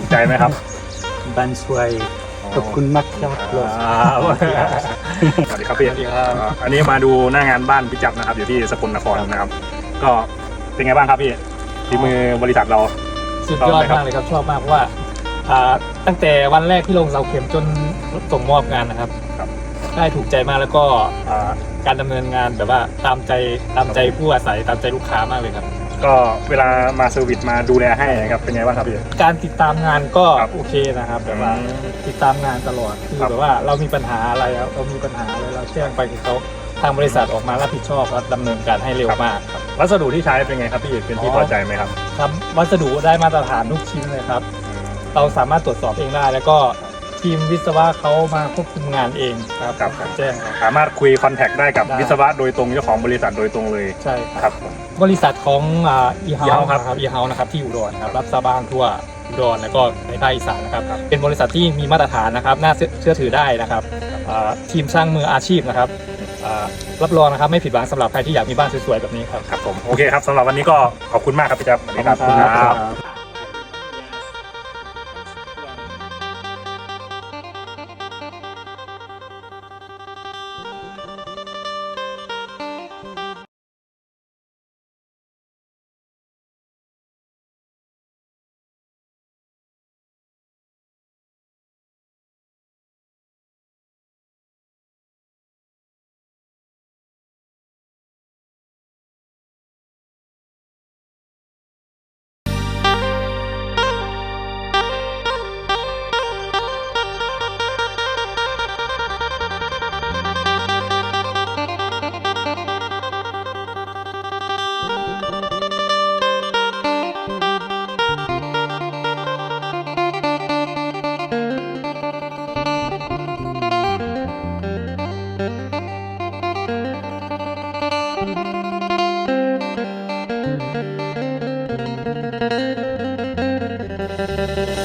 ถูกใจไหมครับบันช่วยขอบคุณมากครับอ่าสวัสดีครับพี่สวัสดีครับอ่าอันนี้มาดูหน้างานบ้านพี่จับนะครับ อยู่ที่สกลนครนะครับ ก็เป็นไงบ้างครับพี่ฝีมือบริษัทเราสุดยอดมากเลยครับชอบมากเพราะว่าอ่าตั้งแต่วันแรกที่ลงเสาเข็มจนส่งมอบงานนะครับครับ ได้ถูกใจมากแล้วก็อ่าการดำเนินงานแบบว่าตามใจตามใจผู้อาศัยตามใจลูกค้ามากเลยครับ ก็เวลามาเซอร์วิสมาดูแลให้นะครับเป็นไงบ้างครับพี่การติดตามงานก็ครับโอเคนะครับแบบว่าอืมติดตามงานตลอดคือครับแบบว่าเรามีปัญหาอะไรเรามีปัญหาอะไรเราแจ้งไปคือเขาทางบริษัทออกมารับผิดชอบและดำเนินการให้เร็วมากครับวัสดุที่ใช้เป็นไงครับพี่เป็นที่อ๋อพอใจไหมครับครับวัสดุได้มาตรฐานทุกชิ้นเลยครับ เราสามารถตรวจสอบเองได้แล้วก็ ทีมวิศวะเขามาควบคุมงานเองครับครับ แจ้งครับ สามารถคุยคอนแทคได้กับได้ วิศวะโดยตรงเจ้าของบริษัทโดยตรงเลยใช่คครัรับ บ บริษัทของอีเฮา E-House ส์ครับอีเฮาส์นะครับที่อุดรครับรับซาบ้างทั่วอุดรแล้วก็ในภาคอีสานนะครับ เป็นบริษัทที่มีมาตรฐานนะครับน่าเชื่อถือได้นะครับอ่าทีมช่างมืออาชีพนะครับอ่ารับรองนะครับไม่ผิดหวังสำหรับใครที่อยากมีบ้านสวยๆแบบนี้ครับ ครับผมโอเคครับสำหรับวันนี้ก็ขอบคุณมากครับพี่จับสวัสดีครับขอบคุณครับ Thank you.